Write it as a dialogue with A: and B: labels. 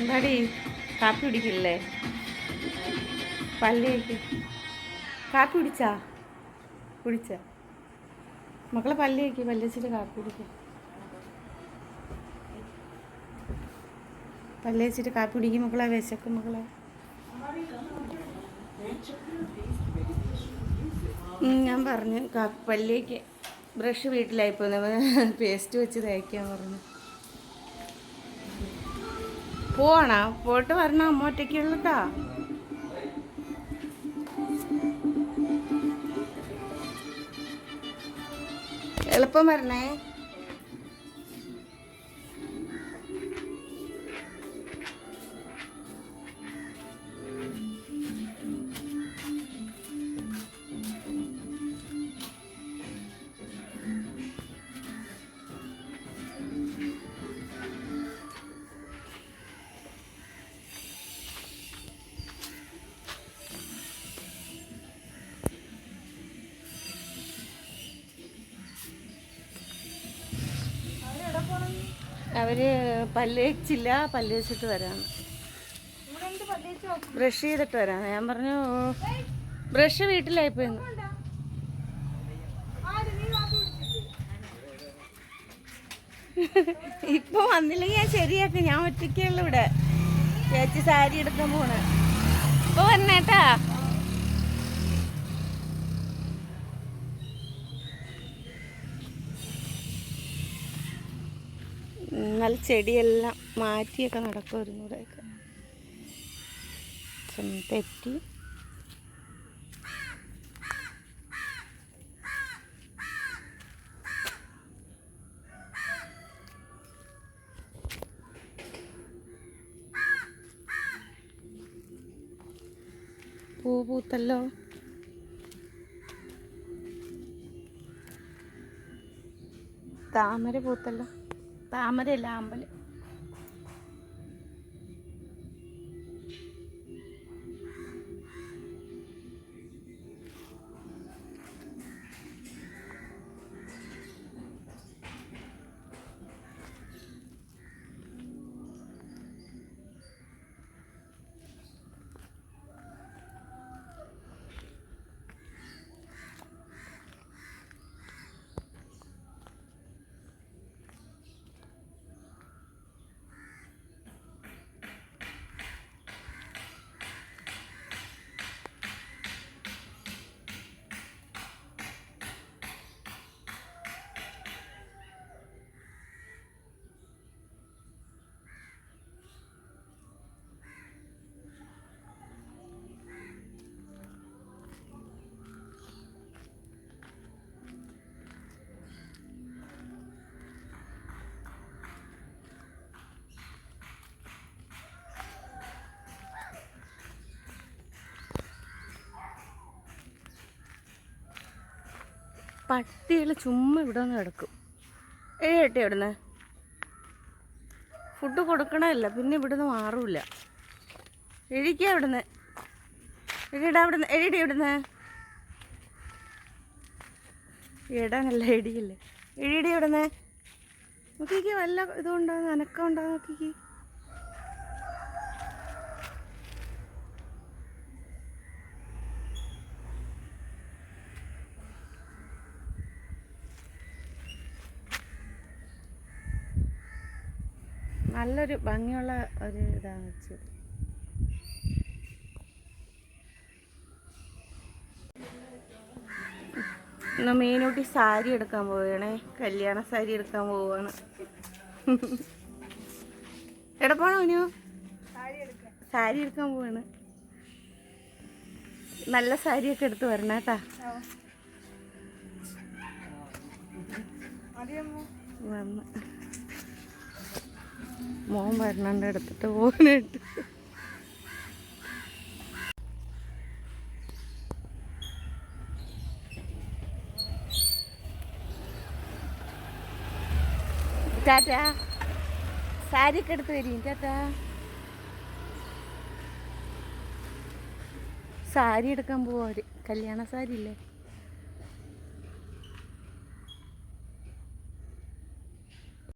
A: എന്താടി? കാപ്പി കുടിക്കില്ലേ? പല്ലിയൊക്കെ കാപ്പി കുടിച്ചാ? കുടിച്ച. മക്കളെ പല്ലിയൊക്കെ പല്ലിച്ചിട്ട് കാപ്പി കുടിക്കുക പല്ലേച്ചിട്ട് കാപ്പി കുടിക്കും മക്കളെ വിശക്കും മക്കളെ. ഞാൻ പറഞ്ഞു കാപ്പി പല്ലിയൊക്കെ ബ്രഷ് വീട്ടിലായിപ്പോ പേസ്റ്റ് വെച്ച് തേക്കാൻ പറഞ്ഞു. പോവാണോ? പോയിട്ട് വരണം അമ്മ ഒറ്റയ്ക്കുള്ളട്ടാ എളുപ്പം വരണേ. അവർ പല്ല് വെച്ചില്ല പല്ല് വെച്ചിട്ട് വരാന്ന് ബ്രഷ് ചെയ്തിട്ട് വരാം ഞാൻ പറഞ്ഞു ബ്രഷ് വീട്ടിലായിപ്പോയിന്ന്. ഇപ്പൊ വന്നില്ലെങ്കിൽ ഞാൻ ശരിയാക്കും ഞാൻ ഒറ്റയ്ക്കുള്ളൂ ഇവിടെ. ചേച്ചി സാരി എടുക്കാൻ പോണ്. ഇപ്പൊ വന്നേട്ടാ. നല്ല ചെടിയെല്ലാം മാറ്റിയൊക്കെ നടക്കുമായിരുന്നു ഇവിടെയൊക്കെ. തെറ്റി. പൂ പൂത്തല്ലോ. താമര പൂത്തല്ലോ. താമരയല്ല അമ്പലം. പട്ടികൾ ചുമ്മാ ഇവിടെ നിന്ന് കിടക്കും. ഏ ഏട്ടി ഇവിടുന്ന് ഫുഡ് കൊടുക്കണമല്ല പിന്നെ ഇവിടുന്ന് മാറൂല. എഴുതിക്കുക ഇവിടുന്ന് എഴുതിടാ ഇവിടുന്ന് എഴുതി ഇവിടുന്ന് ഇടാനല്ല എടിയല്ലേ എഴുതി ഇവിടുന്ന് നോക്കിക്ക് വല്ല ഇതുണ്ടോ നനക്കം ഉണ്ടോ നോക്കിക്ക്. നല്ലൊരു ഭംഗിയുള്ള ഒരു ഇതാണ് വെച്ചത്. ഇന്ന് മീനൂട്ടി സാരി എടുക്കാൻ പോവുകയാണേ. കല്യാണ സാരി എടുക്കാൻ പോവുകയാണ്. എവിടെ പോണോ ഇനിയോ സാരി എടുക്കാൻ പോവാണ്. നല്ല സാരിയൊക്കെ എടുത്ത് വരണം കേട്ടാ വന്ന്. മോൻ വരണണ്ട എടുത്തിട്ട് പോകാനായിട്ട് ടാറ്റാ സാരിയൊക്കെ എടുത്ത് വരും ടാറ്റാ. സാരി എടുക്കാൻ പോവാ കല്യാണ സാരി ഇല്ലേ